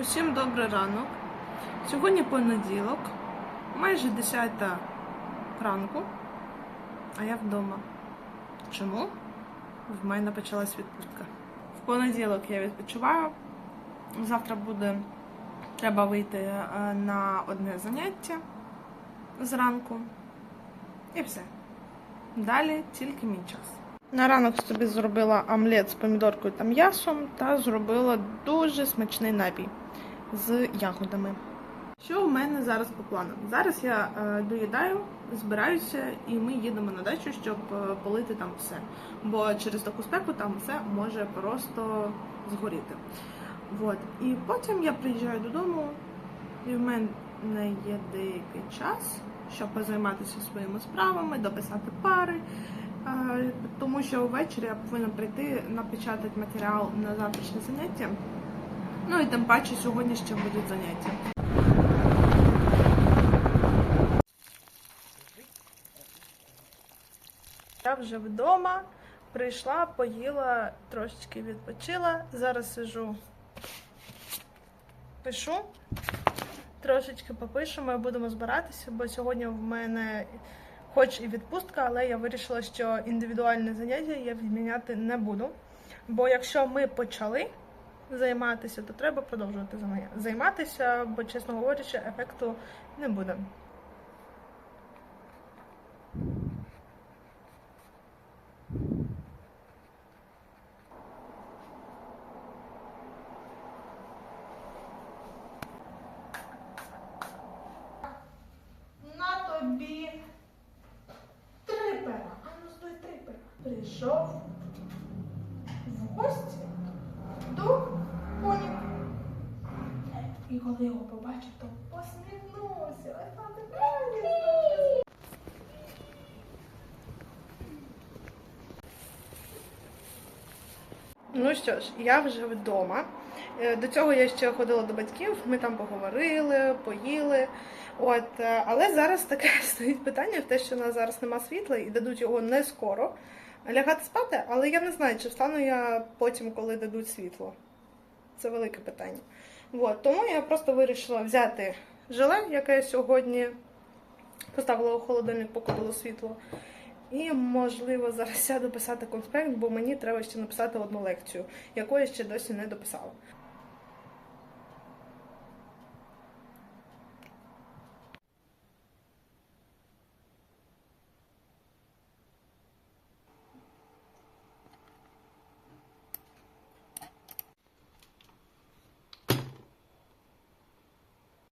Усім добрий ранок. Сьогодні понеділок, майже 10 ранку, а я вдома. Чому? В мене почалась відпустка. В понеділок я відпочиваю. Завтра буде треба вийти е, на одне заняття зранку. І все. Далі тільки мій час. На ранок собі зробила омлет з помідоркою та м'ясом та зробила дуже смачний напій з ягодами. Що в мене зараз по планам? Зараз я е, доїдаю, збираюся, і ми їдемо на дачу, щоб е, полити там все. Бо через таку спеку там все може просто згоріти. От. І потім я приїжджаю додому, і в мене є деякий час, щоб позайматися своїми справами, дописати пари. Тому що ввечері я повинна прийти напечатати матеріал на завтрашнє заняття. Ну і тим паче сьогодні ще будуть заняття. Я вже вдома прийшла, поїла, трошечки відпочила. Зараз сижу, пишу, трошечки попишемо і будемо збиратися, бо сьогодні в мене хоч і відпустка, але я вирішила, що індивідуальне заняття я відміняти не буду. Бо якщо ми почали займатися, то треба продовжувати займатися, бо, чесно говорячи, ефекту не буде. Прийшов в гості до поні. І коли його побачив, то посміхнувся. Ну що ж, я вже вдома. Е, До цього я ще ходила до батьків, ми там поговорили, поїли. От, е, але зараз таке стоїть питання в те, що у нас зараз нема світла і дадуть його не скоро. Лягати спати, але я не знаю, чи встану я потім, коли дадуть світло. Це велике питання. От, тому я просто вирішила взяти желе, яке я сьогодні поставила у холодильник, поки було світло. І, можливо, зараз сяду писати конспект, бо мені треба ще написати одну лекцію, яку я ще досі не дописала.